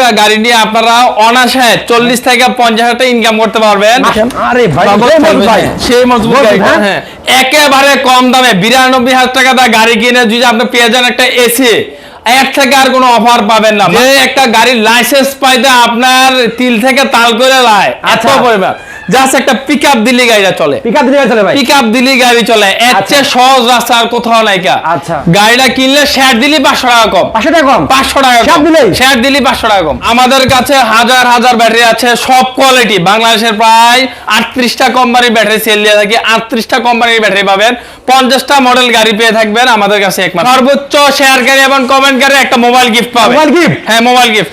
একটা গাড়ি নিয়ে আপনারা অনাশায় চল্লিশ থেকে পঞ্চাশ হাজার টাকা ইনকাম করতে পারবেন। আরে ভাই সেই মজবুত হ্যাঁ, একেবারে কম দামে বিরানব্বই হাজার টাকা দা গাড়ি কিনে যদি আপনি পেয়ে যান একটা এসি এক থেকে আর কোনো অফার পাবেন না। একটা গাড়ির লাইসেন্স পাইতে আপনার তিল থেকে তাল করে লায়। এত আচ্ছা। পরিমাণ। জাস্ট একটা পিক আপ দিল্লি গাড়িটা চলে। পিকআপ দিলে চলে ভাই। পিক আপ দিল্লি গাড়ি চলে। এর আচ্ছা। চেয়ে সহজ রাস্তা আর কোথাও নাই কা। আচ্ছা। গাড়িটা কিনলে শেয়ার দিলি পাঁচশো টাকা কম। পাঁচশো টাকা কম? পাঁচশো টাকা শেয়ার দিলেই? শেয়ার দিলি পাঁচশো টাকা কম। আমাদের কাছে হাজার হাজার ব্যাটারি আছে সব কোয়ালিটি বাংলাদেশের প্রায় আটত্রিশটা কোম্পানির ব্যাটারি সেল দিয়ে থাকি। আটত্রিশটা কোম্পানির ব্যাটারি পাবেন। পঞ্চাশটা মডেল গাড়ি পেয়ে থাকবেন আমাদের কাছে একমাত্র। সর্বোচ্চ শেয়ার শেয়ারকারী এবং কমেন্ট কমেন্টকারী একটা মোবাইল গিফট পাবে মোবাইল gift? হ্যাঁ মোবাইল গিফট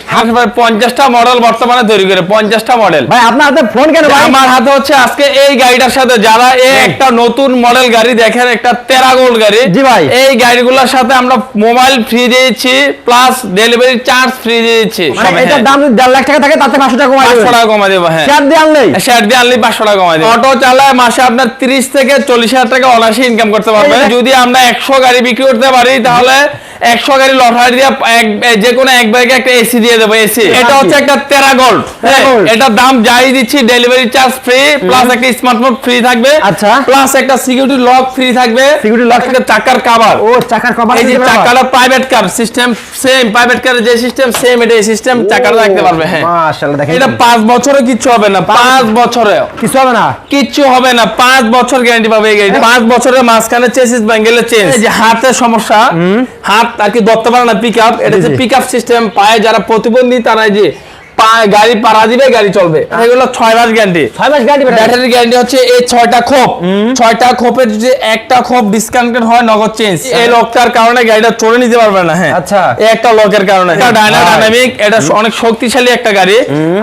পঞ্চাশটা মডেল বর্তমানে তৈরি করে পঞ্চাশটা মডেল ভাই আপনার হাতে ফোন কেন ভাই? আমার হাতে হচ্ছে আজকে এই গাড়িটার সাথে যারা এই একটা নতুন মডেল গাড়ি দেখেন একটা তেরা গোল্ড গাড়ি জি ভাই। এই গাড়িগুলোর সাথে আমরা মোবাইল ফ্রি দিয়েছি প্লাস ডেলিভারি চার্জ ফ্রি দিয়েছি। মানে এটার হ্যাঁ। দাম যদি দেড় লাখ টাকা থাকে তাতে পাঁচশো টাকা কমাই পাঁচশো দেবেন টাকা কমা দেবো হ্যাঁ। শেয়ার দিয়ে আনলেই। শেয়ার দিয়ে আনলে পাঁচশো টাকা কমাই দেবো। অটো চালায় মাসে আপনার তিরিশ থেকে চল্লিশ হাজার টাকা অনায়াসে ইনকাম করতে পারবেন। যদি আমরা একশো গাড়ি বিক্রি করতে পারি তাহলে একশো গাড়ি লটারি দিয়ে এক যে কোনো এক ব্যাগে একটা এসি দিয়ে দেবো এসি এটা হচ্ছে একটা তেরা গোল্ড Terra Gold। এটা দাম যাই দিচ্ছি ডেলিভারি চার্জ ফ্রি প্লাস একটা স্মার্টফোন ফ্রি থাকবে আচ্ছা। প্লাস একটা সিকিউরিটি লক ফ্রি থাকবে Security lock একটা চাকার কাভার ও চাকার কভার এই যে চাকাটা private car system same private কারের যে সিস্টেম সেম এটা এই সিস্টেম চাকাটা রাখতে পারবে হ্যাঁ। মাশাআল্লাহ দেখেন। এটা পাঁচ বছরে কিচ্ছু হবে না পাঁচ বছরে। কিছু হবে না? কিচ্ছু হবে না পাঁচ বছর গ্যারান্টি পাবে এই গাড়ি পাঁচ বছরের মাঝখানে চেসিস ব্যাঙ্গেলের চেঞ্জ এই যে হাতের সমস্যা। হাত আর কি ধরতে পারে না পিক আপ এটা যে জি, জি। পিক আপ সিস্টেম পায়ে যারা প্রতিবন্ধী তারা এই যে গাড়ি পাড়া দিবে গাড়ি চলবে। এগুলো ছয় মাস গ্যারান্টি ছয় মাস গ্যারান্টি ব্যাটারি গ্যারান্টি হচ্ছে এই ছয়টা খোপ। ছয়টা খোপের যদি একটা খোপ ডিসকাউন্টেড হয় নগদ চেঞ্জ এই লকটার কারণে গাড়িটা চড়ে নিতে পারবে না হ্যাঁ। আচ্ছা। একটা লকের কারণে। এটা ডাইনামিক এটা অনেক শক্তিশালী একটা গাড়ি।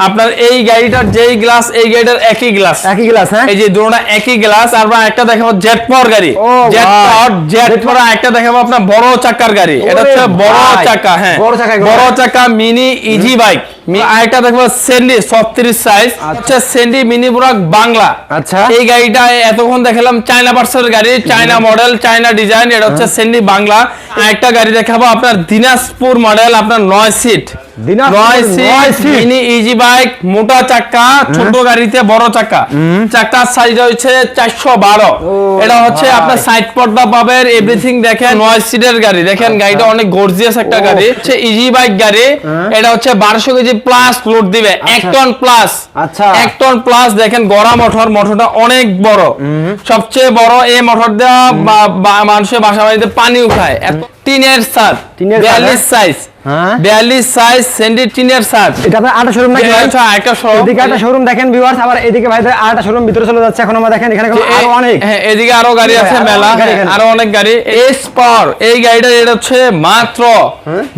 আপনার এই গাড়িটার যেই গ্লাস এই গাড়িটার একই গ্লাস একই গ্লাস হ্যাঁ? এই যে দুটোটা একই গ্লাস আর একটা দেখাবো জেট পাওয়ার গাড়ি। জেট। পাওয়ার জেট পাওয়ার একটা দেখাবো আপনার বড় চাকার গাড়ি। এটা হচ্ছে বড় চাকা হ্যাঁ। বড় চাকা বড় চাকা মিনি ইজি বাইক আরেকটা দেখব সেন্ডি সফত্রিশ সাইজ হচ্ছে সেন্ডি মিনি বুরাক বাংলা আচ্ছা। এই গাড়িটা এতক্ষণ দেখালাম চায়না পার্সের গাড়ি চায়না মডেল চায়না ডিজাইন এটা হচ্ছে সেন্ডি বাংলা আরেকটা গাড়ি দেখাবো আপনার দিনাজপুর মডেল আপনার নয় সিট দিনাজপুর নয় নয় মিনি ইজি বাইক মোটা চাকা ছোট গাড়িতে বড় চাকা চাকার সাইজ হচ্ছে চারশো বারো। এটা হচ্ছে আপনার সাইড পর্দা পাবেন এভরিথিং দেখেন নয় সিটের গাড়ি। দেখেন গাড়িটা অনেক গর্জিয়াস একটা গাড়ি হচ্ছে ইজি বাইক গাড়ি। এটা হচ্ছে বারোশো কেজি প্লাস লোড দিবে এক টন প্লাস আচ্ছা। এক টন প্লাস দেখেন গড়া মোটর মোটরটা অনেক বড়। সবচেয়ে বড় এই মোটর দেওয়া মানুষের বাসা বাড়িতে পানি উঠায়। এত টিনের সাত টিনের ছাদ, বিয়াল্লিশ সাইজ হ্যাঁ। বিয়াল্লিশ সাইজ সেন্টি টিনের সাত এটা আপনার আটা শোরুম নাকি ভাই? একটা showroom। এদিকে একটা শোরুম দেখেন ভিউয়ার্স আবার এদিকে ভাইদের আটা শোরুম ভিতরে চলে যাচ্ছে এখন আমরা দেখেন এখানে আরও অনেক। হ্যাঁ এদিকে আরও গাড়ি আছে মেলা। অনেক গাড়ি এখানে। আরও অনেক গাড়ি। এস পাওয়ার এই গাড়িটা এটা হচ্ছে মাত্র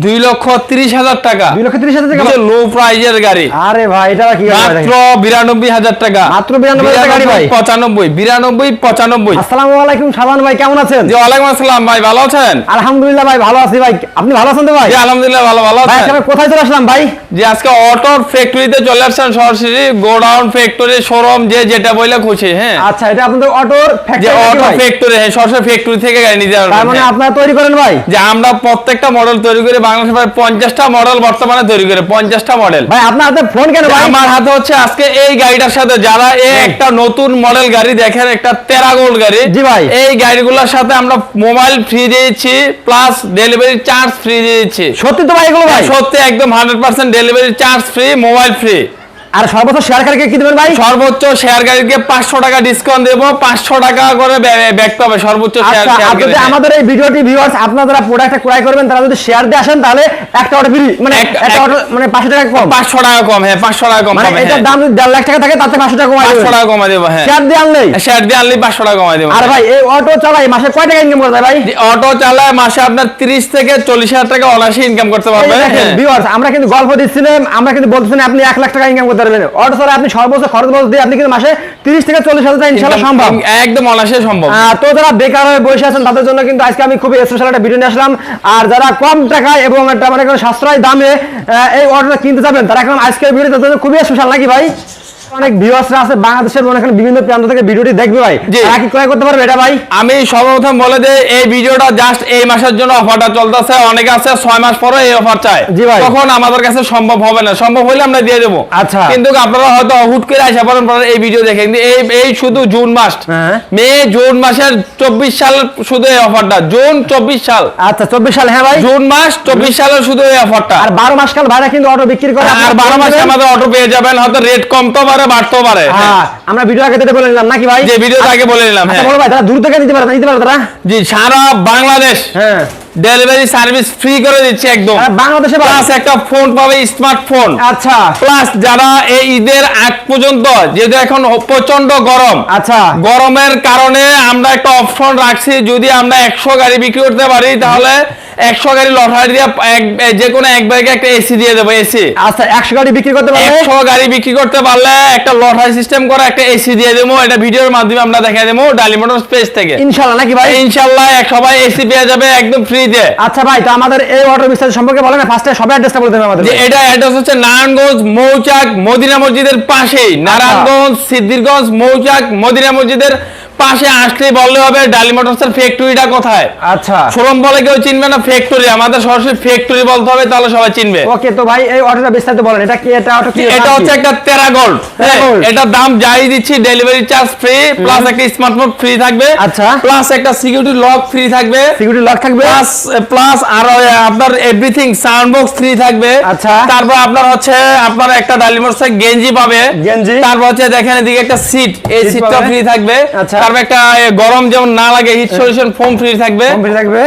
দুই লক্ষ তিরিশ হাজার টাকা। দুই লক্ষ তিরিশ হাজার টাকা? লো প্রাইজের গাড়ি। আরে ভাই এটা কি মাত্র দেখেন? বিরানব্বই হাজার টাকা। মাত্র 92,000 টাকা গাড়ি ভাই। পঁচানব্বই বিরানব্বই পঁচানব্বই। আসসালামু আলাইকুম শাবান ভাই কেমন আছেন? জি ওয়ালাইকুম আসসালাম ভাই ভালো আছেন? আলহামদুলিল্লাহ ভাই ভালো আছি ভাই। আপনি ভালো আছেন তো ভাই? জি আলহামদুলিল্লাহ ভালো ভালো ভাই আজকে কোথায় চলে আসলাম ভাই? যে আজকে অটোর ফ্যাক্টরিতে চলে আসছেন সরাসরি গোডাউন ফ্যাক্টরি শোরুম যে যেটা বইলে খুশি হ্যাঁ। আচ্ছা এটা আপনাদের অটোর ফ্যাক্টরি অটো ফ্যাক্টরি হ্যাঁ সরাসরি ফ্যাক্টরি থেকে গাড়ি পারবেন তার মানে হ্যাঁ। আপনারা তৈরি করেন ভাই? যে আমরা প্রত্যেকটা মডেল তৈরি করে বাংলাদেশে প্রায় পঞ্চাশটা মডেল বর্তমানে তৈরি করে পঞ্চাশটা মডেল ভাই আপনার হাতে ফোন কেন ভাই? আমার হাতে হচ্ছে আজকে এই গাড়িটার সাথে যারা এই একটা নতুন মডেল গাড়ি দেখেন একটা তেরা গোল্ড গাড়ি জি ভাই। এই গাড়িগুলোর সাথে আমরা মোবাইল ফ্রি দিয়েছি প্লাস ডেলিভারি চার্জ ফ্রি দিয়েছে সত্যি তো ভাই এগুলো ভাই? সত্যি একদম hundred percent delivery charge free mobile free আর সর্বোচ্চ শেয়ার কারকে কি দেবেন ভাই? সর্বোচ্চ শেয়ার গাড়িকে পাঁচশো টাকা ডিসকাউন্ট দেবো পাঁচশো টাকা করে ব্যাক পাবে সর্বোচ্চ শেয়ার আচ্ছা যদি আমাদের এই ভিডিওটি ভিউয়ার্স আপনারা প্রোডাক্টটা ক্রয় করবেন তারা যদি শেয়ার দিয়ে আসেন তাহলে একটা অটো ফ্রি মানে একটা এক- অটো মানে পাঁচশো টাকা কম। পাঁচশো টাকা কম হ্যাঁ পাঁচশো টাকা কম মানে পাবে এটার দাম যদি দেড় লাখ টাকা থাকে তাতে পাঁচশো টাকা কমাই পাঁচশো দেবেন। টাকা কমাই দেবো হ্যাঁ। শেয়ার দিয়ে আনলেই। শেয়ার দিয়ে আনলে পাঁচশো টাকা কমাই দেবো। আর ভাই এই অটো চালাই মাসে কয় টাকা ইনকাম করে দেয় ভাই? অটো চালায় মাসে আপনার তিরিশ থেকে চল্লিশ হাজার টাকা অনায়াসে ইনকাম করতে পারবে হ্যাঁ। ভিউয়ার্স আমরা কিন্তু গল্প দিচ্ছিলাম আমরা কিন্তু বলতেছেন আপনি এক লাখ টাকা ইনকাম করতে পারবেন অটো আপনি সর্বোচ্চ খরচ দিয়ে আপনি কিন্তু মাসে তিরিশ থেকে চল্লিশ হাজার টাকা সম্ভব। একদম সম্ভব। তো যারা বেকার হয়ে বসে আছেন তাদের জন্য কিন্তু আজকে আমি খুবই স্পেশাল একটা ভিডিও নিয়ে আসলাম। আর যারা কম টাকায় এবং একটা মানে সাশ্রয় দামে এই অটোটা কিনতে যাবেন তারা এখন আজকের ভিডিও তাদের খুবই স্পেশাল নাকি ভাই? অনেক ভিউয়ার্সরা আছে বাংলাদেশের মনে করেন বিভিন্ন প্রান্ত থেকে ভিডিওটি দেখবে ভাই। তারা কি ক্রয় করতে পারবে এটা ভাই? আমি সর্বপ্রথম বলে যে এই ভিডিওটা জাস্ট এই মাসের জন্য অফারটা চলতেছে। অনেকে আছে ছয় মাস পরে এই অফার চায়। জি ভাই। তখন আমাদের কাছে সম্ভব হবে না। সম্ভব হলে আমরা দিয়ে দেবো। আচ্ছা। কিন্তু আপনারা হয়তো হুট করে আসা পারেন পরে এই ভিডিও দেখে। কিন্তু এই এই শুধু জুন মাস। হ্যাঁ। মে জুন মাসের চব্বিশ সাল শুধু এই অফারটা জুন চব্বিশ সাল। আচ্ছা চব্বিশ সাল হ্যাঁ ভাই। জুন মাস চব্বিশ সালের শুধু এই অফারটা আর বারো মাস কাল ভাইরা কিন্তু অটো বিক্রি করে। আর আপনারা বারো ফোন মাসে আমাদের অটো পেয়ে যাবেন। হয়তো রেট কমতেও পারে বাড়তেও পারে। হ্যাঁ আমরা ভিডিও আগে থেকে বলে নিলাম নাকি ভাই? যে আগে বলে নিলাম আচ্ছা হ্যাঁ। বলো ভাই তারা দূর থেকে নিতে পারে নিতে পারে তারা। জি সারা বাংলাদেশ। হ্যাঁ। ডেলিভারি সার্ভিস ফ্রি করে দিচ্ছে একদম। বাংলাদেশে প্লাস একটা ফোন পাবে স্মার্টফোন আচ্ছা। প্লাস যারা এই ঈদের আগ পর্যন্ত যেহেতু এখন প্রচণ্ড গরম আচ্ছা। গরমের কারণে আমরা একটা অপশন রাখছি যদি আমরা একশো গাড়ি বিক্রি করতে পারি তাহলে একশো গাড়ি লটারি দিয়ে যে কোনো এক ব্যাগে একটা এসি দিয়ে দেবো এসি আচ্ছা একশো গাড়ি বিক্রি করতে পারবে একশো গাড়ি বিক্রি করতে পারলে একটা লটারি সিস্টেম করে একটা এসি দিয়ে দেবো এটা ভিডিওর মাধ্যমে আমরা দেখাই দেবো ডালি মোটর স্পেস থেকে। ইনশাল্লাহ নাকি ভাই? ইনশাল্লাহ এক সবাই এসি পেয়ে যাবে একদম ফ্রিতে আচ্ছা ভাই তো আমাদের এই অর্ডার বিস্তারিত সম্পর্কে বলেন ফার্স্টে সবাই অ্যাড্রেসটা বলতে হবে আমাদের এটা অ্যাড্রেস হচ্ছে নারায়ণগঞ্জ মৌচাক মদিনা মসজিদের পাশেই। নারায়ণগঞ্জ সিদ্ধিরগঞ্জ মৌচাক মদিনা মসজিদের পাশে আসলে বললে হবে ডালি মোটরসের ফ্যাক্টরিটা কোথায়? আচ্ছা। শোরুম বলে কেউ চিনবে না ফ্যাক্টরি আমাদের সরাসরি ফ্যাক্টরি বলতে হবে তাহলে সবাই চিনবে। ওকে তো ভাই এই অটোটা বিস্তারিত বলেন এটা কি এটা অটো কি এটা হচ্ছে একটা তেরা গোল্ড Terragold। এটার দাম যাই দিচ্ছি ডেলিভারি চার্জ ফ্রি প্লাস একটা স্মার্টফোন ফ্রি থাকবে আচ্ছা। প্লাস একটা সিকিউরিটি লক ফ্রি থাকবে সিকিউরিটি লক থাকবে। প্লাস প্লাস আর আপনার এভরিথিং সাউন্ড বক্স ফ্রি থাকবে। আচ্ছা। তারপর আপনার হচ্ছে আপনার একটা ডালিমোর্স গেঞ্জি পাবে। গেঞ্জি। তারপর হচ্ছে দেখেন এদিকে একটা সিট এই সিটটা ফ্রি থাকবে। আচ্ছা। তারপর একটা গরম যেমন না লাগে হিট সলিউশন ফোম ফ্রি থাকবে। ফ্রি থাকবে।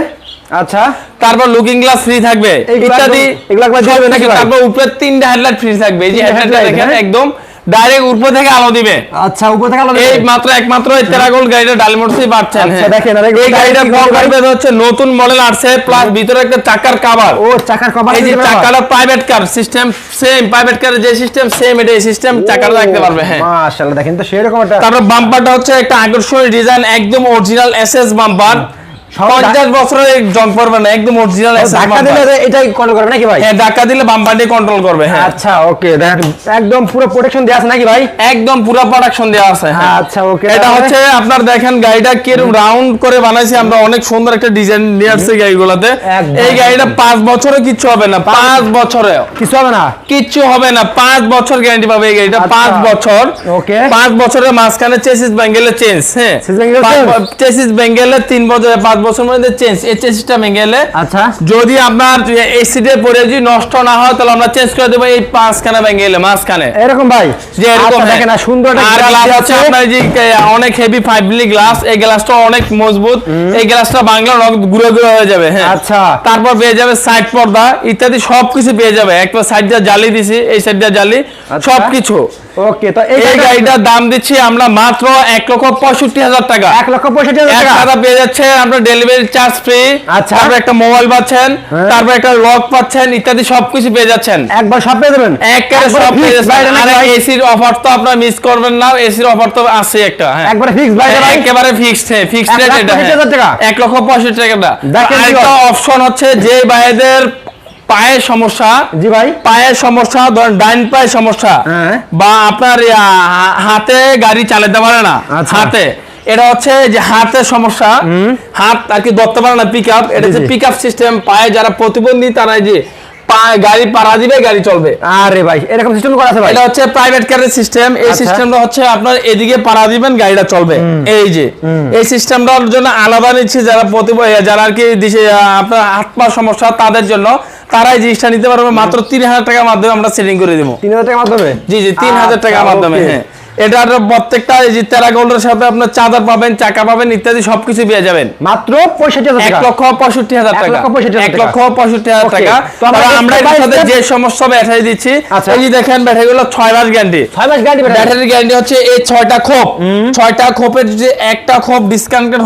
আচ্ছা। তারপর লুকিং গ্লাস ফ্রি থাকবে। ইত্যাদি এগুলো একবার দিয়ে দেবেন। তারপর উপরে তিনটা হেডলাইট ফ্রি থাকবে। এই যে হেডলাইট দেখেন হ্যাঁ? একদম ডাইরেক্ট উপর থেকে আলো দিবে। আচ্ছা উপর থেকে আলাদা এই মাত্র একমাত্র এই তেরাগোল গাড়িটা ডালমোটসই পাচ্ছেন আচ্ছা। দেখেন, আর এই গাড়িটা কি বলতে হচ্ছে নতুন মডেল আসছে প্লাস ভিতরে একটা চাকার কভার ও চাকার কভার এই যে চাকাটা private car system same private কারের যে সিস্টেম সেম এটা এই সিস্টেম চাকাটা রাখতে পারবে হ্যাঁ। মাশাআল্লাহ দেখেন তো সেরকম একটা তারপর বাম্পারটা হচ্ছে একটা আকর্ষণীয় ডিজাইন একদম অরিজিনাল এসএস বাম্পার সব পঞ্চাশ বছরের জং পড়বে না একদম অরিজিনাল ধাক্কা দিলে এটাই কন্ট্রোল করবে নাকি ভাই? হ্যাঁ ধাক্কা দিলে কন্ট্রোল করবে হ্যাঁ। আচ্ছা ওকে একদম পুরো প্রোটেকশন দেওয়া আছে নাকি ভাই? একদম পুরো প্রোডাকশন দেওয়া আছে হ্যাঁ। আচ্ছা, okay, এটা হচ্ছে আপনার দেখেন গাড়িটা কীরকম রাউন্ড করে বানাইছি আমরা অনেক সুন্দর একটা ডিজাইন নিয়ে আসছি গাড়িগুলোতে। এই গাড়িটা পাঁচ বছরে কিচ্ছু হবে না পাঁচ বছরে। কিছু হবে না? কিচ্ছু হবে না পাঁচ বছর গ্যারান্টি পাবে এই গাড়িটা আচ্ছা। পাঁচ বছর। Okay. পাঁচ বছরের মাঝখানে চেসিস ব্যাঙ্গেলে চেঞ্জ হ্যাঁ? চেসিস ব্যাঙ্গেলে তিন বছর পাঁচ বছর মধ্যে চেঞ্জ এই চেসিসটা ব্যাঙ্গেলে আচ্ছা। যদি আপনার এসিডে পরে যদি নষ্ট না হয় তাহলে আমরা চেঞ্জ করে দেবো এই পাঁচখানে ব্যাঙ্গেলে মাঝখানে। এরকম ভাই। যে এরকম আচ্ছা, হ্যাঁ। দেখেন না সুন্দর আর গ্লাস আছে। আছে। আপনার যে অনেক হেভি ফাইভ মিলি গ্লাস এই গ্লাসটা অনেক মজবুত। এই গ্লাসটা বাংলা রক গুঁড়ো গুঁড়ো হয়ে যাবে হ্যাঁ। আচ্ছা। তারপর পেয়ে যাবে সাইড পর্দা ইত্যাদি সবকিছু পেয়ে যাবে। একটা সাইড দিয়ে জালি দিছি এই সাইড দিয়ে জালি আচ্ছা। সবকিছু। ওকে তো এই এই গাড়িটার দাম দিচ্ছি আমরা মাত্র এক লক্ষ পঁয়ষট্টি হাজার টাকা। এক লক্ষ পঁয়ষট্টি হাজার টাকা। টাকা পেয়ে যাচ্ছে আপনার ডেলিভারি চার্জ ফ্রি আচ্ছা। তারপর একটা মোবাইল পাচ্ছেন হ্যাঁ। তারপর একটা লক পাচ্ছেন ইত্যাদি সবকিছু পেয়ে যাচ্ছেন। একবার সব পেয়ে দেবেন একেবারে একবারে সব পেয়ে যাচ্ছেন। আর এসির অফার তো আপনারা মিস করবেন না এসির অফার তো আছে একটা হ্যাঁ। একবারে ফিক্স ভাই একেবারে ফিক্সড হ্যাঁ ফিক্সড রেট এটা টাকা? এক লক্ষ পঁয়ষট্টি আরেকটা অপশন হচ্ছে যে ভাইদের পায়ের সমস্যা জি ভাই। পায়ের সমস্যা ধরেন ডাইন পায়ের সমস্যা হ্যাঁ। বা আপনার হাতে গাড়ি চালাতে পারে না আচ্ছা। হাতে। এটা হচ্ছে যে হাতের সমস্যা হাত আর কি ধরতে পারে না পিক আপ এটা হচ্ছে পিক আপ সিস্টেম পায়ে যারা প্রতিবন্ধী তারা এই যে গাড়ি পাড়া দিবে গাড়ি চলবে। আরে ভাই এরকম সিস্টেম করা আছে ভাই? এটা হচ্ছে প্রাইভেট কারের সিস্টেম এই আচ্ছা। সিস্টেমটা হচ্ছে আপনার এদিকে পাড়া দিবেন গাড়িটা চলবে। এই যে এই সিস্টেমটার জন্য আলাদা নিচ্ছি যারা প্রতি যারা আর কি আপনার হাত পা সমস্যা তাদের জন্য তারা এই জিনিসটা নিতে পারবে। মাত্র তিন হাজার টাকার মাধ্যমে আমরা সেটিং করে দেবো। তিন হাজার টাকার মাধ্যমে? জি জি তিন হাজার আচ্ছা, টাকার মাধ্যমে হ্যাঁ। এটার প্রত্যেকটা এই যে তেরা গোল্ডের সাথে আপনার চাদর পাবেন চাকা পাবেন ইত্যাদি সবকিছু পেয়ে যাবেন। মাত্র পঁয়ষট্টি হাজার এক লক্ষ পঁয়ষট্টি হাজার টাকা। এক লক্ষ পঁয়ষট্টি হাজার টাকা। আমরা এর সাথে যে ব্যাটারি দিচ্ছি আচ্ছা। এই যে দেখেন ব্যাটারিগুলো ছয় মাস গ্যারান্টি ছয় মাস গাড়ি ব্যাটারি গ্যারান্টি হচ্ছে এই ছয়টা খোপ। ছয়টা খোপের যে একটা খোপ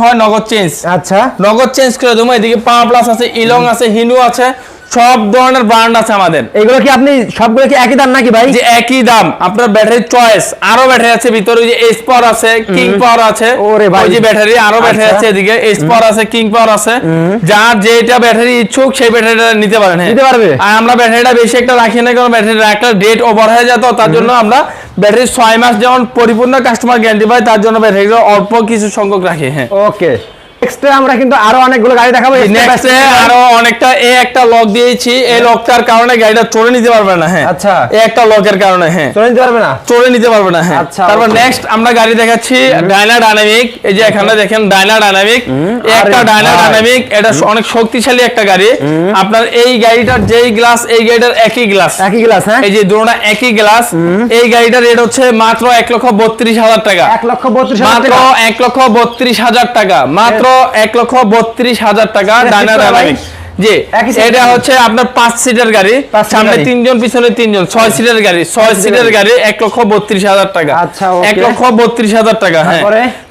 হয় নগদ চেঞ্জ আচ্ছা। নগদ চেঞ্জ করে দেবো। এদিকে পাওয়ার প্লাস আছে ইলং আছে হিনু আছে। সব ধরনের ব্র্যান্ড আছে আমাদের। এগুলো কি আপনি সবগুলো কি একই দাম নাকি ভাই? যে একই দাম আপনার ব্যাটারির চয়েস আরও ব্যাটারি আছে ভিতরে ওই যে এস পাওয়ার আছে কিং পাওয়ার আছে ওরে ভাই। ওই যে ব্যাটারি আরও ব্যাটারি আচ্ছা। আছে এদিকে এস পাওয়ার আছে কিং পাওয়ার আছে। যার যেটা ব্যাটারি ইচ্ছুক সেই ব্যাটারিটা নিতে পারেন। নিতে পারবে? আর আমরা ব্যাটারিটা বেশি একটা রাখি না কারণ ব্যাটারি রাখলে ডেট ওভার হয়ে যেত তার জন্য আমরা ব্যাটারি ছয় মাস যেমন পরিপূর্ণ কাস্টমার গ্যারান্টি পায় তার জন্য ব্যাটারি অল্প কিছু সংখ্যক রাখে হ্যাঁ। ওকে নেক্সটে আমরা কিন্তু আরও অনেকগুলো গাড়ি দেখাবো নেক্সটে আরও অনেকটা এ একটা লক দিয়েছি। এই লকটার কারণে গাড়িটা চড়ে নিতে পারবে না হ্যাঁ। আচ্ছা। এই একটা লকের কারণে হ্যাঁ। চলে নিতে পারবে না? চড়ে নিতে পারবে না হ্যাঁ। আচ্ছা, তারপর নেক্সট আমরা গাড়ি দেখাচ্ছি ডাইনা ডাইনামিক এই যে এখানে দেখেন ডাইনা ডাইনামিক একটা ডাইনা ডাইনামিক এটা অনেক শক্তিশালী একটা গাড়ি। আপনার এই গাড়িটার যেই গ্লাস এই গাড়িটার একই গ্লাস একই গ্লাস হ্যাঁ? এই যে দুটোটা একই গ্লাস এই গাড়িটার রেট হচ্ছে মাত্র এক লক্ষ বত্রিশ হাজার টাকা। এক লক্ষ বত্রিশ হাজার মাত্র টাকা। এক লক্ষ বত্রিশ হাজার টাকা। মাত্র এক লক্ষ বত্রিশ হাজার টাকা ডানা ডাইনা ঠিক তো ভাই? ডাইনামিক জি এটা হচ্ছে আপনার পাঁচ সিটের গাড়ি সামনে তিনজন পিছনে তিনজন ছয় সিটের গাড়ি ছয় সিটের। গাড়ি। এক লক্ষ বত্রিশ হাজার টাকা। আচ্ছা, এক লক্ষ বত্রিশ হাজার টাকা হ্যাঁ।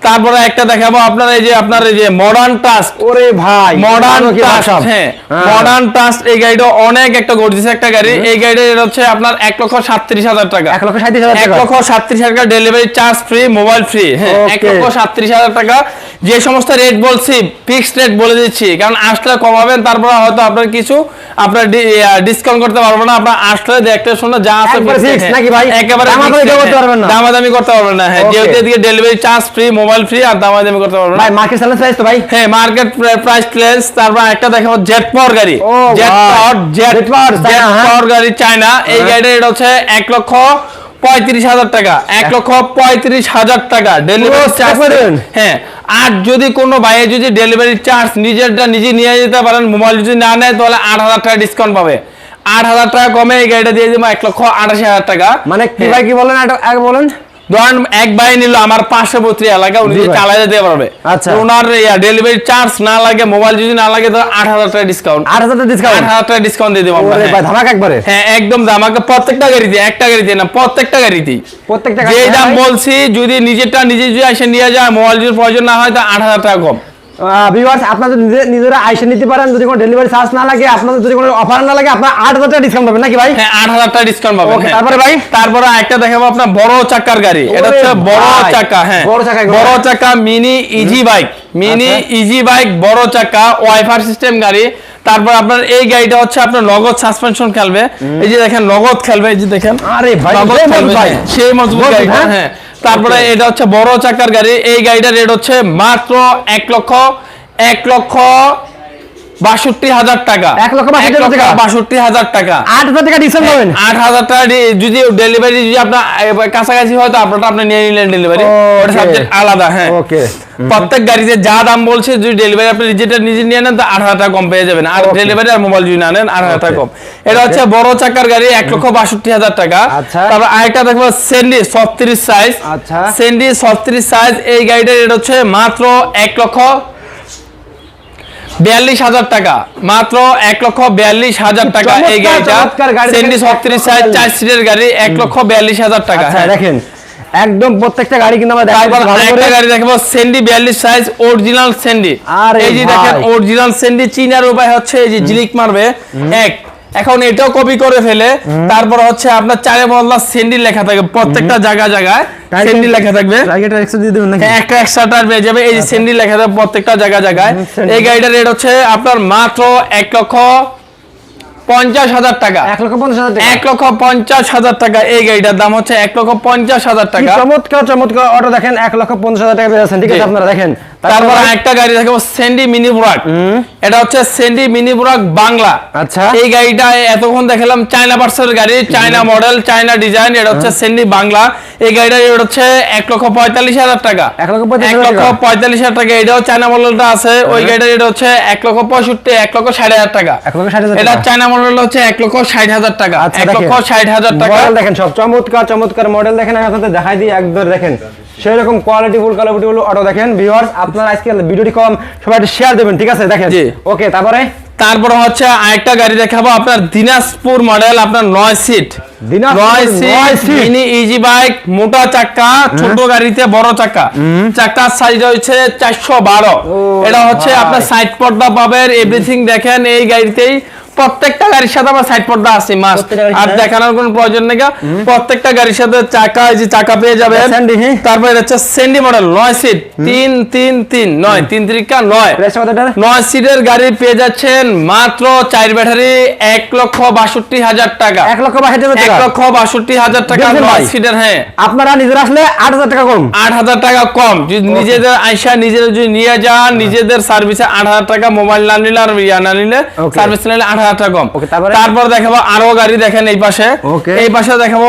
তারপরে? একটা দেখাবো আপনার এই যে আপনার এই যে মডার্ন টাস্ক ওরে ভাই মডার্ন কি টাস্ক হ্যাঁ হ্যাঁ। মডার্ন টাস্ক এই গাড়িটা অনেক একটা গর্জিস একটা গাড়ি এই গাড়িটা হচ্ছে আপনার এক লক্ষ সাতত্রিশ হাজার টাকা এক লক্ষ সাঁত্রিশ হাজার এক লক্ষ সাতত্রিশ হাজার টাকা delivery charge free mobile free হ্যাঁ এক. লক্ষ সাতত্রিশ হাজার টাকা যে সমস্ত রেট বলছি ফিক্সড রেট বলে দিচ্ছি কারণ আসলে কমাবেন তারপর হয়তো আপনার কিছু আপনার ডিসকাউন্ট করতে পারব না আপনার আসলে দেখতে শুনে যা আছে একবারে fixed rate, নাকি ভাই? হ্যাঁ। একেবারে দামাদামি fixed করতে পারবেন না? দামাদামি করতে পারবেন না হ্যাঁ যেহেতু এদিকে delivery charge free mobile free আর দামাদামি করতে পারবেন ভাই মার্কেট চ্যালেঞ্জ প্রাইস তো ভাই। হ্যাঁ মার্কেট প্রাইস লেন্স তারপর একটা দেখাবো জেট পাওয়ার গাড়ি। Jet power jet power, jet. Power গাড়ি চায়না এই হ্যাঁ। গাড়ির রেট হচ্ছে এক লক্ষ পঁয়ত্রিশ হাজার টাকা। এক লক্ষ পঁয়ত্রিশ হাজার টাকা। ডেলিভারি চার্জ হ্যাঁ আর যদি কোনো ভাইয়ে যদি ডেলিভারি চার্জ নিজেরটা নিজে নিয়ে যেতে পারেন মোবাইল যদি না নেয় তাহলে আট হাজার টাকা ডিসকাউন্ট পাবে। আট হাজার টাকা কমে এই গাড়িটা দিয়ে দেবো এক লক্ষ আটাশি হাজার টাকা। মানে কি। ভাই কি বলেন? এটা বলেন। ধরেন এক ভাই নিল আমার পার্শ্ববর্তী এলাকা উনি। চালাই যেতে পারবে। আচ্ছা। ওনার ডেলিভারি চার্জ না লাগে মোবাইল যদি না লাগে তো আট হাজার টাকা ডিসকাউন্ট আট হাজার টাকা আট হাজার টাকা ডিসকাউন্ট দিয়ে দেবো হ্যাঁ। ধামাক একবারে। হ্যাঁ একদম ধামাকে প্রত্যেকটা গাড়িতে একটা গাড়িতে না প্রত্যেকটা গাড়িতেই। প্রত্যেকটা যে দাম বলছি যদি নিজেরটা নিজে যদি এসে নিয়ে যায় মোবাইল যদি প্রয়োজন না হয় তো আট হাজার টাকা কম। ভিউয়ার্স আপনাদের নিজেরা আইসে নিতে পারেন যদি কোনো ডেলিভারি চার্জ না লাগে আপনাদের যদি কোনো অফার না লাগে আপনার আট হাজার টাকা ডিসকাউন্ট পাবেন নাকি ভাই হ্যাঁ আট হাজার টাকা ডিসকাউন্ট পাবেন হ্যাঁ। তারপরে ভাই? তারপরে একটা দেখাবো আপনার বড় চাকার গাড়ি এটা হচ্ছে বড় চাকা হ্যাঁ বড় চাকা বড় চাকা mini easy bike mini. Easy bike বড় চাকা ওয়াইফার সিস্টেম গাড়ি তারপর আপনার এই গাড়িটা হচ্ছে আপনার নগদ সাসপেনশন খেলবে এই যে দেখেন নগদ খেলবে এই যে দেখেন আরে ভাই, সেই মজবুত ভাই। হ্যাঁ, সেই মজবুত মজবুত, গাড়িটা হ্যাঁ? তারপরে এটা হচ্ছে বড় চাকার গাড়ি। এই গাড়িটার রেট হচ্ছে মাত্র এক লক্ষ এক লক্ষ বাষট্টি হাজার টাকা। এক লক্ষ বাষট্টি হাজার টাকা? আট হাজার টাকা ডিসকাউন্ট পাবেন আট হাজার টাকা যদি ডেলিভারি যদি আপনার কাছাকাছি হয় তো আপনারটা আপনি নিয়ে নিলেন ডেলিভারি ওটা সাবজেক্ট আলাদা হ্যাঁ. প্রত্যেক গাড়িতে যা দাম বলছে যদি ডেলিভারি আপনি নিজেটা নিজে নিয়ে নেন তো আট হাজার টাকা কম পেয়ে যাবেন। আর ডেলিভারি আর মোবাইল যদি না নেন আট হাজার টাকা কম। এটা হচ্ছে বড় চাকার গাড়ি এক লক্ষ বাষট্টি হাজার টাকা। আচ্ছা। তারপর আরেকটা দেখব সেন্ডি ছত্রিশ সাইজ। সেন্ডি ছত্রিশ সাইজ এই গাড়িটার রেট হচ্ছে মাত্র এক লক্ষ বিয়াল্লিশ হাজার টাকা। মাত্র এক লক্ষ বিয়াল্লিশ হাজার টাকা এই গাড়িটা। সেন্ডি ছত্রিশ সাইজ চার সিটের গাড়ি এক লক্ষ বিয়াল্লিশ হাজার টাকা আচ্ছা হ্যাঁ। দেখেন একদম প্রত্যেকটা গাড়ি কিন্তু আমরা ভালো করে। গাড়ি দেখাবো সেন্ডি বিয়াল্লিশ সাইজ অরিজিনাল সেন্ডি আরে এই যে দেখেন অরিজিনাল সেন্ডি চিনার উপায় হচ্ছে এই যে জিলিক মারবে। এক এখন এটাও কপি করে ফেলে। তারপর হচ্ছে আপনার চারে বদলা সেন্ডি লেখা থাকবে প্রত্যেকটা জায়গা জায়গায় সেন্ডি লেখা থাকবে। হ্যাঁ, একটা এক্সট্রা টায়ার পেয়ে যাবে। এই যে সেন্ডি লেখা থাকবে প্রত্যেকটা জায়গা জায়গায়। এই গাড়িটার রেট হচ্ছে আপনার মাত্র এক লক্ষ পঞ্চাশ হাজার টাকা। এক লক্ষ পঞ্চাশ হাজার টাকা। এক লক্ষ পঞ্চাশ হাজার টাকা। এই গাড়িটার দাম হচ্ছে এক লক্ষ পঞ্চাশ হাজার টাকা। চমৎকার চমৎকার। অটো দেখেন এক লক্ষ পঞ্চাশ হাজার টাকা ঠিক আছে আপনারা দেখেন। তারপর একটা গাড়ি দেখাবো সেন্ডি মিনি বুরাক এটা হচ্ছে সেন্ডি মিনি বুরাক বাংলা। আচ্ছা। এই গাড়িটা এতক্ষণ দেখালাম চায়না পার্সের গাড়ি চায়না মডেল চায়না ডিজাইন এটা হচ্ছে সেন্ডি বাংলা। এই গাড়িটা রেট হচ্ছে এক লক্ষ পঁয়তাল্লিশ হাজার টাকা। এক লক্ষ পঁয়তাল্লিশ হাজার টাকা। এটাও চায়না মডেলটা আছে। ওই গাড়িটার রেট হচ্ছে এক লক্ষ পঁয়ষট্টি এক লক্ষ ষাট হাজার টাকা। এটা। চায়না মডেল হচ্ছে এক লক্ষ ষাট হাজার টাকা। আচ্ছা এক লক্ষ ষাট হাজার টাকা। দেখেন সব চমৎকার চমৎকার মডেল দেখেন। আমি আপনাদের দেখাই দিই একবার দেখেন। সেই রকম quality full quality full auto দেখেন ভিউয়ার্স আপনারা আজকে ভিডিওটি কম সবাই শেয়ার দেবেন ঠিক আছে? দেখেন। ওকে তারপরে? তারপরে হচ্ছে আরেকটা গাড়ি দেখাবো আপনার দিনাজপুর মডেল আপনার নয় সিট। মিনি ইজি বাইক মোটা চাকা ছোট গাড়িতে বড় চাকা। চাকার সাইজ হচ্ছে চারশো বারো। এটা হচ্ছে আপনার সাইড পর্দা পাবেন এভরিথিং দেখেন এই গাড়িতেই প্রত্যেকটা গাড়ির সাথে আমার সাইড পর্দা আছে মাস আর দেখানোর কোনো প্রয়োজন নেই প্রত্যেকটা গাড়ির সাথে চাকা যে চাকা পেয়ে স্যান্ডি, হ্যাঁ। তারপরে এটা হচ্ছে সেন্ডি মডেল নয় সিট তিন তিন তিন নয়। তিন তিরিকা নয়। নয় সিটের গাড়ি পেয়ে যাচ্ছেন মাত্র চার ব্যাটারি এক লক্ষ বাষট্টি হাজার টাকা। এক লক্ষ বাষট্টি হাজার এক লক্ষ বাষট্টি হাজার টাকা নয় সিটের হ্যাঁ। আপনারা নিজেরা আসলে আট হাজার টাকা কম। আট হাজার টাকা কম। যদি নিজেদের আইসা নিজেদের যদি নিয়ে যান নিজেদের সার্ভিসে আট হাজার টাকা মোবাইল না নিলে আর ইয়া না নিলে. সার্ভিস নিলে আট হাজার টাকা কম তারপর? দেখাবো আরও গাড়ি দেখেন এই পাশে। এই পাশে দেখাবো?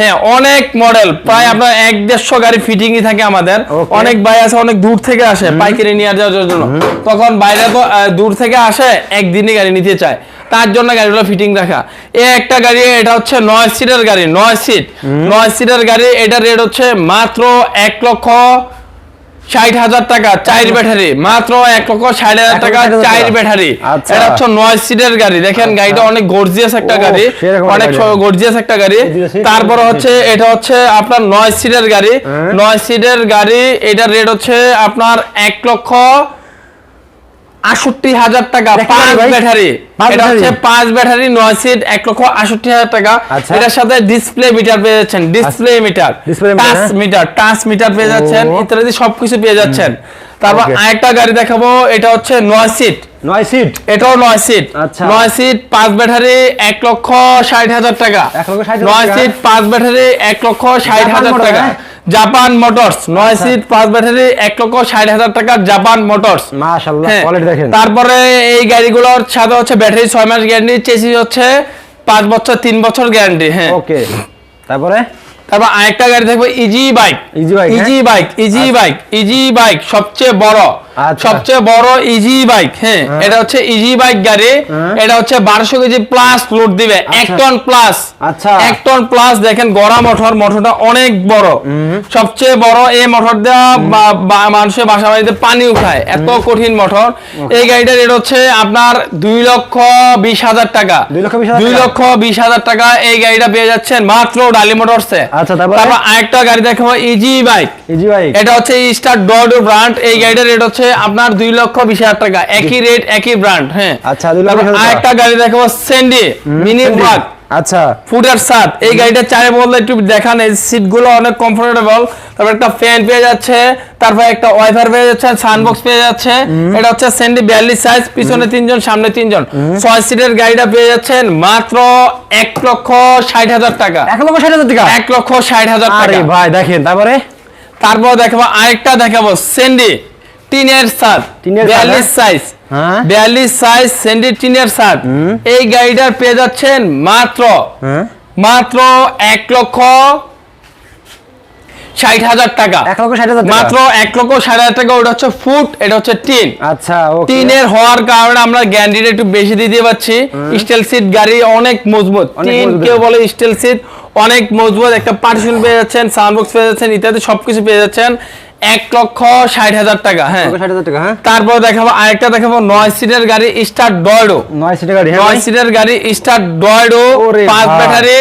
হ্যাঁ অনেক মডেল প্রায় আপনার এক দেড়শো গাড়ি ফিটিংই থাকে আমাদের। অনেক ভাই আছে অনেক দূর থেকে আসে পাইকারি নিয়ে যাওয়ার জন্য। তখন বাইরে তো দূর থেকে আসে একদিনে গাড়ি নিতে চায়। তার জন্য গাড়িগুলো ফিটিং রাখা। এ একটা গাড়ি এটা হচ্ছে নয় সিটের গাড়ি নয় সিট নয় সিটের গাড়ি এটা রেট হচ্ছে মাত্র এক লক্ষ ষাট হাজার টাকা চার ব্যাটারি মাত্র এক লক্ষ ষাট হাজার টাকা চার ব্যাটারি। আচ্ছা। এটা হচ্ছে নয় সিটের গাড়ি। দেখেন গাড়িটা অনেক গর্জিয়াস একটা গাড়ি। অনেক। গর্জিয়াস একটা গাড়ি। তারপর হচ্ছে এটা হচ্ছে আপনার নয় সিটের গাড়ি। হ্যাঁ। নয় সিটের গাড়ি এটার রেট হচ্ছে আপনার এক লক্ষ আষট্টি হাজার টাকা পাঁচ ব্যাটারি। এটা হচ্ছে পাঁচ ব্যাটারি নয় সিট এক লক্ষ আষট্টি হাজার টাকা। আচ্ছা। এটার সাথে ডিসপ্লে মিটার পেয়ে যাচ্ছেন display meter touch. Meter touch meter পেয়ে যাচ্ছেন ইত্যাদি সবকিছু পেয়ে যাচ্ছেন। তারপর আরেকটা গাড়ি দেখাবো এটা হচ্ছে নয় সিট। নয় সিট? এটাও নয় সিট। আচ্ছা। নয় সিট পাঁচ ব্যাটারি এক লক্ষ ষাট হাজার টাকা। নয় সিট পাঁচ ব্যাটারি এক লক্ষ ষাট হাজার টাকা। হ্যাঁ? জাপান মোটরস নয় আচ্ছা। সিট পাঁচ ব্যাটারি এক লক্ষ ষাট হাজার টাকা জাপান মোটরস হ্যাঁ। দেখেন তারপরে এই গাড়িগুলোর সাথে হচ্ছে ব্যাটারি ছয় মাস গ্যারান্টি চেসি হচ্ছে পাঁচ বছর তিন বছর গ্যারান্টি হ্যাঁ ওকে তারপরে তারপর আরেকটা গাড়ি থাকবে easy bike easy bike easy? Bike easy bike easy bike সবচেয়ে বড়। সবচেয়ে বড় ইজি বাইক হ্যাঁ হ্যাঁ। এটা হচ্ছে ইজি বাইক গাড়ি হ্যাঁ। এটা হচ্ছে বারোশো কেজি প্লাস লোড দিবে এক আচ্ছা। টন প্লাস আচ্ছা। এক টন প্লাস দেখেন গড়া মোটর মোটরটা অনেক বড়। সবচেয়ে বড় এই মোটর দেওয়া মানুষের বাসা বাড়িতে পানি উঠায় এত কঠিন মোটর এই গাড়িটার রেট হচ্ছে আপনার দুই লক্ষ বিশ হাজার টাকা। দুই লক্ষ বিশ হাজার টাকা? এই গাড়িটা পেয়ে যাচ্ছেন মাত্র ডালি মোটরসে আচ্ছা, তারপর? আরেকটা গাড়ি দেখাবো ইজি বাইক ইজি বাইক এটা হচ্ছে স্টার ডডো ব্র্যান্ড এই গাড়িটার রেট হচ্ছে আপনার দুই লক্ষ বিশ হাজার টাকা। একই রেট একই ব্র্যান্ড হ্যাঁ। আচ্ছা, দুই লক্ষ। আরেকটা গাড়ি দেখাবো সেন্ডি মিনি আচ্ছা। ফুডের সাত এই গাড়িটা চারে বললে একটু দেখান এই সিট অনেক কমফোর্টেবল তারপর একটা ফ্যান পেয়ে যাচ্ছে তারপর একটা ওয়াইফার পেয়ে যাচ্ছে সানবক্স পেয়ে যাচ্ছে। এটা হচ্ছে সেন্ডি বিয়াল্লিশ সাইজ পিছনে তিনজন সামনে তিনজন। ছয় সিটের গাড়িটা পেয়ে যাচ্ছেন মাত্র এক লক্ষ ষাট হাজার টাকা। এক লক্ষ ষাট হাজার টাকা? এক লক্ষ ষাট হাজার টাকা। ভাই দেখেন তারপরে? তারপর দেখাবো আরেকটা দেখাবো সেন্ডি টিনের বিয়াল্লিশ সাইজ। হ্যাঁ। বিয়াল্লিশ সাইজ সেন্ডি টিনের সাত এই গাড়িটার পেয়ে যাচ্ছেন মাত্র হ্যাঁ। মাত্র এক লক্ষ ষাট হাজার টাকা। এক লক্ষ ষাট হাজার টাকা? মাত্র এক লক্ষ ষাট হাজার টাকা ওটা হচ্ছে ফুট এটা হচ্ছে টিন। আচ্ছা টিনের হওয়ার কারণে আমরা গ্যারান্টিটা একটু বেশি দিতে পারছি স্টিল সিট গাড়ি অনেক মজবুত। টিন কেউ বলে স্টিল সিট অনেক মজবুত। একটা পার্টিশন পেয়ে যাচ্ছেন পেয়ে যাচ্ছেন ইত্যাদি সবকিছু পেয়ে যাচ্ছেন। এক লক্ষ ষাট হাজার টাকা হ্যাঁ। টাকা হ্যাঁ। তারপর দেখাবো আরেকটা দেখাবো নয় সিটের গাড়ি স্টার ডয়ডো। নয় সিটের গাড়ি হ্যাঁ। নয় সিটের গাড়ি স্টার ডয়ডো পাঁচ ব্যাটারি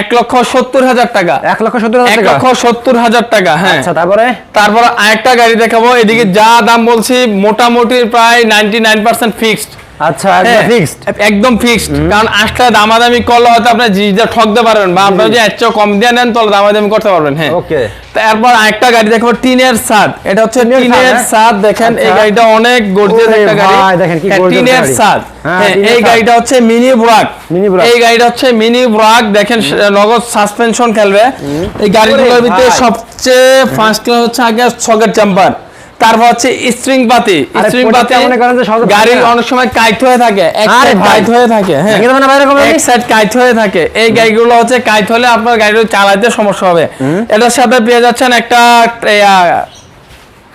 এক লক্ষ সত্তর হাজার টাকা। এক লক্ষ সত্তর এক লক্ষ সত্তর হাজার টাকা হ্যাঁ। আচ্ছা তারপরে? তারপর আরেকটা গাড়ি দেখাবো এদিকে যা দাম বলছি মোটামুটি প্রায় নাইনটি নাইন পার্সেন্ট ফিক্সড আচ্ছা একদম ফিক্সড একদম ফিক্সড কারণ আসলে দামাদামি করলে হয়তো জিনিসটা ঠকতে পারবেন বা আপনার যদি কম দিয়ে নেন তাহলে দামাদামি করতে পারবেন হ্যাঁ। ওকে। তারপর আরেকটা গাড়ি দেখো টিনের সাদ। এটা হচ্ছে টিনের হ্যাঁ? সাদ দেখেন এই আচ্ছা। গাড়িটা অনেক গর্জিয়াস একটা গাড়ি। দেখেন কি হ্যাঁ, টিনের গাড়ি। সাদ। হ্যাঁ, হ্যাঁ, এই গাড়িটা হচ্ছে মিনি ব্রাক এই গাড়িটা হচ্ছে মিনি ব্রাক দেখেন নগদ সাসপেনশন খেলবে। এই গাড়িগুলোর ভিতরে সবচেয়ে ফার্স্ট ক্লাস হচ্ছে আগে সকেট জাম্পার তারপর হচ্ছে স্ট্রিং স্ট্রিং মনে করেন যে অনেক সময় কাইট হয়ে থাকে এক আরে সাইড কাইট হয়ে থাকে হ্যাঁ। ভেঙে দেবে না এরকম এক সাইড কাইট হয়ে থাকে। এই গাড়িগুলো হচ্ছে কাইট হলে আপনার চালাতে সমস্যা হবে। এটার সাথে পেয়ে যাচ্ছেন একটা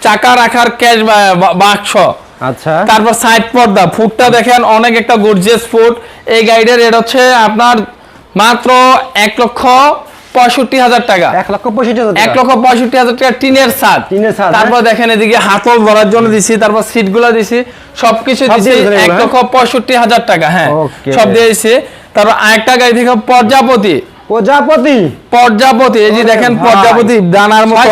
চাকা রাখার ক্যাশ বাক্স। আচ্ছা। তারপর সাইড পর্দা। ফুটটা দেখেন অনেক একটা গর্জিয়াস ফুট। এই গাড়িটার রেট হচ্ছে আপনার মাত্র এক লক্ষ পঁয়ষট্টি হাজার টাকা। এক লক্ষ পঁয়ষট্টি হাজার এক লক্ষ পঁয়ষট্টি হাজার টাকা টিনের ছাদ টিনের ছাদ, তারপর হ্যাঁ। দেখেন এদিকে হাতল ধরার জন্য দিছি তারপর সিটগুলো দিছি সবকিছু দিছি এক লক্ষ পঁয়ষট্টি হাজার টাকা হ্যাঁ। সব দিয়েছি তারপর আরেকটা গাড়ি থেকে প্রজাপতি। প্রজাপতি। এই যে দেখেন ভাই। পর্যাপতি ডানার মতো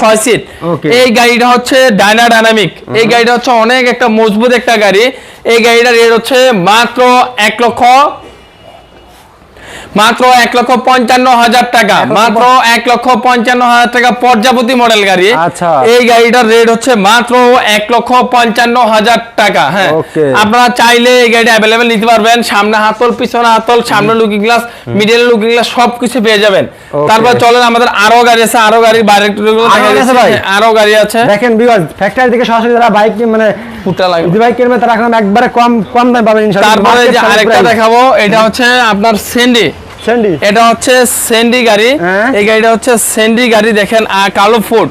ছয় সিট, হ্যাঁ. এই গাড়িটা হচ্ছে ডাইনা ডাইনামিক এই গাড়িটা হচ্ছে অনেক একটা মজবুত একটা গাড়ি। এই গাড়িটার রেট হচ্ছে মাত্র এক লক্ষ মাত্র এক লক্ষ পঞ্চান্ন হাজার টাকা মাত্র এক লক্ষ পঞ্চান্ন হাজার টাকা পর্যাপতি মডেল গাড়ি। আচ্ছা। এই গাড়িটার রেট হচ্ছে মাত্র এক লক্ষ পঞ্চান্ন হাজার টাকা হ্যাঁ। আপনারা চাইলে এই গাড়ি অ্যাভেলেবেল নিতে পারবেন। সামনে হাতল পিছনে হাতল সামনে লুকিং গ্লাস মিডিলে লুকিং গ্লাস সবকিছু পেয়ে যাবেন। তারপর চলেন আমাদের আরও গাড়ি আছে আরও গাড়ি বাইরে আরও গাড়ি আছে ভাই? আরও গাড়ি আছে। দেখেন বিকজ ফ্যাক্টরি থেকে সরাসরি যারা বাইক মানে ফুটা লাগবে। যদি বাইক কিনবে তারা এখন একবারে কম কম দামে পাবেন ইনশাআল্লাহ। তারপরে যে আরেকটা দেখাবো এটা হচ্ছে আপনার সেন্ডি স্যান্ডি এটা হচ্ছে সেন্ডি গাড়ি। হ্যাঁ। এই গাড়িটা হচ্ছে সেন্ডি গাড়ি দেখেন কালো ফুট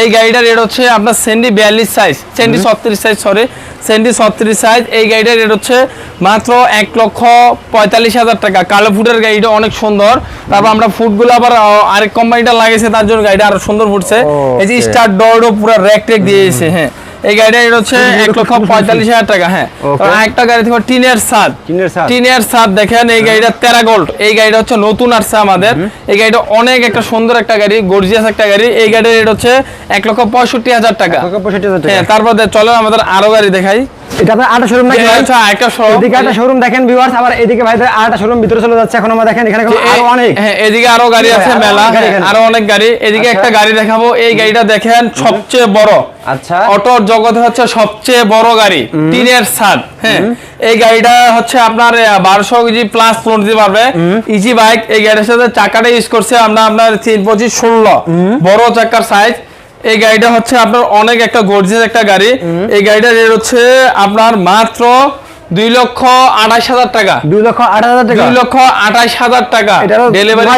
এই গাড়িটার রেট হচ্ছে আপনার সেন্ডি বিয়াল্লিশ সাইজ সেন্ডি ছত্রিশ সাইজ সরি সেন্ডি ছত্রিশ সাইজ এই গাড়িটার রেট হচ্ছে মাত্র এক লক্ষ পঁয়তাল্লিশ হাজার টাকা। কালো ফুটের গাড়িটা অনেক সুন্দর। তারপর আমরা ফুটগুলো আবার আরেক কোম্পানিটা লাগিয়েছে তার জন্য গাড়িটা আরও সুন্দর ফুটছে। এই যে. স্টার ডোরও পুরো র্যাক ট্যাক দিয়েছে হ্যাঁ। এই গাড়িটা হচ্ছে এক লক্ষ পঁয়তাল্লিশ হাজার টাকা হ্যাঁ. একটা গাড়ি টিনের সাদ টিনের সাদ দেখেন এই গাড়িটা তেরা গোল্ড এই গাড়িটা হচ্ছে নতুন আসছে আমাদের। এই গাড়িটা অনেক একটা সুন্দর একটা গাড়ি গর্জিয়াস একটা গাড়ি। এই গাড়ির রেট হচ্ছে এক লক্ষ পঁয়ষট্টি হাজার টাকা। এক লক্ষ পঁয়ষট্টি হাজার টাকা। হ্যাঁ তারপর চলো আমাদের আরও গাড়ি দেখাই। এটা আপনার আটা শোরুম নাকি এটা ভাই? হচ্ছে আরেকটা showroom। এদিকে একটা শোরুম দেখেন ভিউয়ার্স আবার এদিকে ভাইদের আটা শোরুম ভিতরে চলে যাচ্ছে এখন আমরা দেখেন এখানে আরও অনেক। হ্যাঁ এদিকে আরও গাড়ি আছে মেলা অনেক গাড়ি হ্যাঁ, এখানে। আরও অনেক গাড়ি। এদিকে আচ্ছা। একটা গাড়ি দেখাবো এই গাড়িটা দেখেন সবচেয়ে বড়। আচ্ছা। অটোর জগতে হচ্ছে সবচেয়ে বড় গাড়ি টিনের ছাদ হ্যাঁ। এই গাড়িটা হচ্ছে আপনার বারোশো কেজি প্লাস দিতে পারবে। ইজি বাইক এই গাড়ির সাথে চাকাটা ইউজ করছে আমরা আপনার তিন পঁচিশ ষোলো। বড় চাকার সাইজ এই গাড়িটা হচ্ছে আপনার অনেক একটা গর্জিয়াস একটা গাড়ি। এই গাড়িটার রেট হচ্ছে আপনার মাত্র দুই লক্ষ আঠাশ হাজার টাকা। দুই লক্ষ আট হাজার টাকা? দুই লক্ষ আঠাশ হাজার টাকা। ডেলিভারি?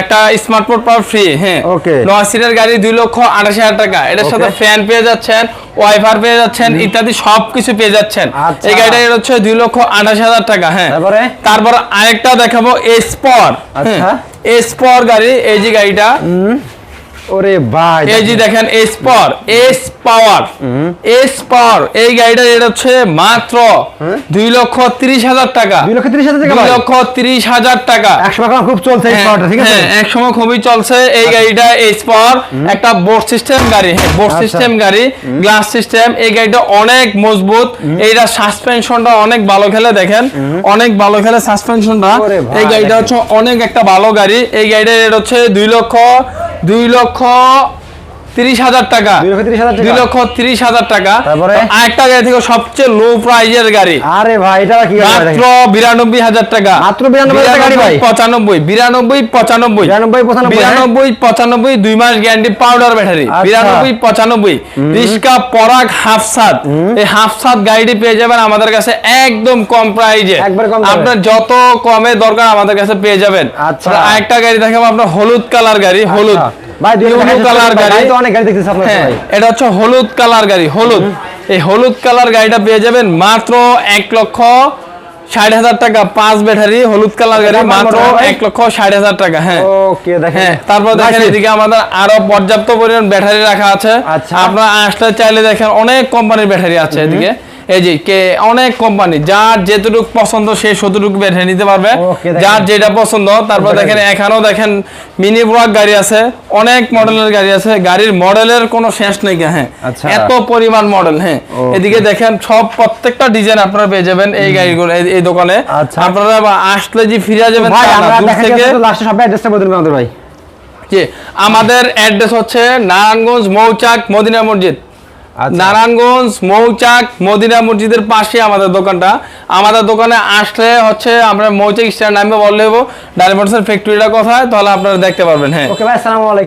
একটা স্মার্টফোন পাওয়ার ফ্রি হ্যাঁ. নয় সিটের গাড়ি দুই লক্ষ আঠাশ হাজার টাকা। এটার সাথে ফ্যান পেয়ে যাচ্ছেন ওয়াইফার পেয়ে যাচ্ছেন ইত্যাদি সবকিছু পেয়ে যাচ্ছেন। আচ্ছা। এই গাড়িটা এর হচ্ছে দুই লক্ষ আঠাশ হাজার টাকা হ্যাঁ। তারপরে? আরেকটা দেখাবো এসপর আচ্ছা। এসপর গাড়ি এই যে গাড়িটা ওরে ভাই এই যে দেখেন এস পর এস পাওয়ার। এস পাওয়ার এই গাড়িটার রেট হচ্ছে মাত্র দুই লক্ষ তিরিশ হাজার টাকা। দুই লক্ষ তিরিশ হাজার টাকা দুই লক্ষ তিরিশ হাজার টাকা। টাকা খুব চলছে ঠিক আছে? হ্যাঁ, এক সময় খুবই চলছে এই গাড়িটা এইচ পাওয়ার একটা বোর্ড সিস্টেম গাড়ি হ্যাঁ বোর্ড আচ্ছা। সিস্টেম গাড়ি গ্লাস সিস্টেম এই গাড়িটা অনেক মজবুত। এইটা সাসপেনশনটা অনেক ভালো খেলে দেখেন অনেক ভালো খেলে সাসপেনশনটা এই গাড়িটা হচ্ছে অনেক একটা ভালো গাড়ি এই গাড়িটার রেট হচ্ছে দুই লক্ষ দুই লক্ষ তিরিশ হাজার টাকা দুই লক্ষ তিরিশ হাজার টাকা? দুই লক্ষ তিরিশ হাজার টাকা তারপরে? আরেকটা গাড়ি থেকে সবচেয়ে লো প্রাইজের গাড়ি আরে ভাই এটা কি মাত্র বিরানব্বই হাজার টাকা মাত্র 92 গাড়ি ভাই? পঁচানব্বই বিরানব্বই পঁচানব্বই বিরানব্বই, পঁচানব্বই, হ্যাঁ? বিরানব্বই পঁচানব্বই দুই মাস গ্যারান্টি পাউডার ব্যাটারি আচ্ছা। বিরানব্বই পঁচানব্বই রিস্কা পরাগ হাফ সাত এই হাফ সাত গাড়িটি পেয়ে যাবেন আমাদের কাছে একদম কম প্রাইজে। আপনার যত কমে দরকার আমাদের কাছে পেয়ে যাবেন আচ্ছা। আর আরেকটা গাড়ি দেখাবো আপনার হলুদ কালার গাড়ি হলুদ আচ্ছা। ভাই দুই হলুদ কালার গাড়ি। গাড়ি তো অনেক গাড়ি দেখতেছি আপনার হ্যাঁ এটা হচ্ছে হলুদ কালার গাড়ি হলুদ। এই হলুদ কালার গাড়িটা পেয়ে যাবেন মাত্র এক লক্ষ ষাট হাজার টাকা। পাঁচ ব্যাটারি হলুদ কালার গাড়ি মাত্র। এক লক্ষ ষাট হাজার টাকা হ্যাঁ। ওকে দেখেন। হ্যাঁ তারপর দেখেন এদিকে আমাদের আরও পর্যাপ্ত পরিমাণ ব্যাটারি রাখা আছে। আচ্ছা। আপনারা আসতে চাইলে দেখেন অনেক কোম্পানির ব্যাটারি আছে এদিকে। এই যে কে অনেক কোম্পানি যার যেটুকু পছন্দ সে ততটুকু ব্যাটারি নিতে পারবে। যার যেটা পছন্দ তারপর দেখেন। এখানেও দেখেন মিনি ব্লক গাড়ি আছে অনেক মডেলের গাড়ি আছে গাড়ির মডেলের কোনো শেষ নেই হ্যাঁ। আচ্ছা। এত পরিমাণ মডেল হ্যাঁ। এদিকে দেখেন সব প্রত্যেকটা ডিজাইন আপনারা পেয়ে যাবেন এই গাড়িগুলো এই- দোকানে। আচ্ছা। আপনারা আসলে যে ফিরে যাবেন দূর থেকে লাস্টে সবাই অ্যাড্রেসটা দিবেন আমাদের ভাই। জি আমাদের অ্যাড্রেস হচ্ছে নারায়ণগঞ্জ মৌচাক মদিনা মসজিদ। নারায়ণগঞ্জ মৌচাক মদিনা মসজিদের পাশে আমাদের দোকানটা। আমাদের দোকানে আসলে হচ্ছে আমরা মৌচাক স্ট্যান্ড নামে বললে ডায়মন্ডসের ফ্যাক্টরিটা কোথায়? তাহলে আপনারা দেখতে পারবেন হ্যাঁ। ওকে ভাই আসসালামু আলাইকুম।